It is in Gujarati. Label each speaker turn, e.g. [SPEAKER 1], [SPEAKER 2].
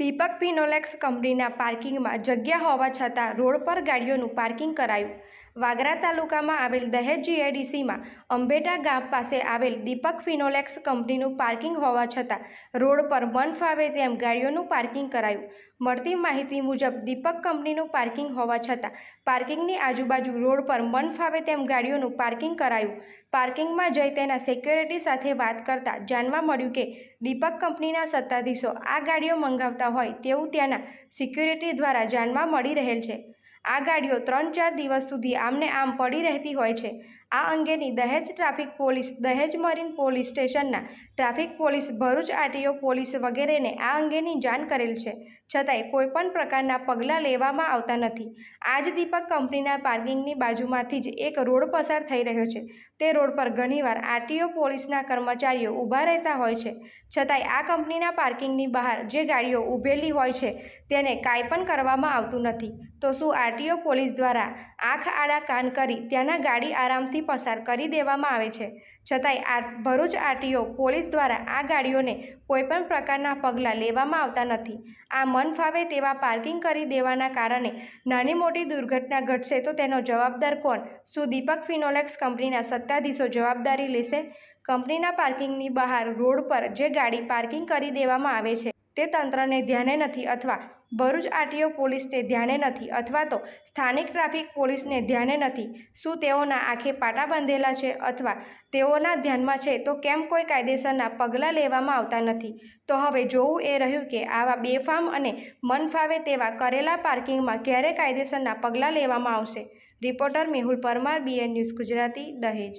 [SPEAKER 1] દીપક ફિનોલેક્સ કંપનીના પાર્કિંગમાં જગ્યા હોવા છતાં રોડ પર ગાડીઓનું પાર્કિંગ કરાયું. વાગરા તાલુકામાં આવેલ દહેજ જીઆઈડીસીમાં અંબેટા ગામ પાસે આવેલ દીપક ફિનોલેક્સ કંપનીનું પાર્કિંગ હોવા છતાં રોડ પર મન ફાવે તેમ ગાડીઓનું પાર્કિંગ કરાયું. મળતી માહિતી મુજબ દીપક કંપનીનું પાર્કિંગ હોવા છતાં પાર્કિંગની આજુબાજુ રોડ પર મન ફાવે તેમ ગાડીઓનું પાર્કિંગ કરાયું. પાર્કિંગમાં જઈ તેના સિક્યોરિટી સાથે વાત કરતાં જાણવા મળ્યું કે દીપક કંપનીના સત્તાધીશો આ ગાડીઓ મંગાવતા હોય તેવું ત્યાંના સિક્યુરિટી દ્વારા જાણવા મળી રહેલ છે. આ ગાડીઓ ત્રણ ચાર દિવસ સુધી આમને આમ પડી રહેતી હોય છે. આ અંગેની Dahej traffic police, Dahej marine police સ્ટેશનના traffic police, Bharuch RTO police વગેરેને આ અંગેની જાણ કરેલ છે. છતાંય કોઈપણ પ્રકારના પગલાં લેવામાં આવતા નથી. આ જ દીપક કંપનીના પાર્કિંગની બાજુમાંથી જ એક રોડ પસાર થઈ રહ્યો છે. તે રોડ પર ઘણીવાર આરટીઓ પોલીસના કર્મચારીઓ ઊભા રહેતા હોય છે. છતાંય આ કંપનીના પાર્કિંગની બહાર જે ગાડીઓ ઊભેલી હોય છે, તેને કાંઈ પણ કરવામાં આવતું નથી. તો શું આરટીઓ પોલીસ દ્વારા આંખ આડા કાન કરી ત્યાંના ગાડી આરામથી પસાર કરી દેવામાં આવે છે. છતાંય આ ભરૂચ આરટીઓ પોલીસ દ્વારા આ ગાડીઓને કોઈપણ પ્રકારના પગલાં લેવામાં આવતા નથી. આ મન ફાવે તેવા પાર્કિંગ કરી દેવાના કારણે નાની મોટી દુર્ઘટના ઘટશે તો તેનો જવાબદાર કોણ? શું દીપક ફિનોલેક્સ કંપનીના સત્તાધીશો જવાબદારી લેશે? કંપનીના પાર્કિંગની બહાર રોડ પર જે ગાડી પાર્કિંગ કરી દેવામાં આવે છે. તે તંત્રને ધ્યાને નથી અથવા ભરૂચ આરટીઓ પોલીસને ધ્યાને નથી અથવા તો સ્થાનિક ટ્રાફિક પોલીસને ધ્યાને નથી. શું તેઓના આંખે પાટા બાંધેલા છે અથવા તેઓના ધ્યાનમાં છે તો કેમ કોઈ કાયદેસરના પગલાં લેવામાં આવતા નથી? તો હવે જોવું એ રહ્યું કે આવા બેફામ અને મન ફાવે તેવા કરેલા પાર્કિંગમાં ક્યારે કાયદેસરના પગલાં લેવામાં આવશે? Reporter Mehul Parmar, BN news Gujarati, Dahej.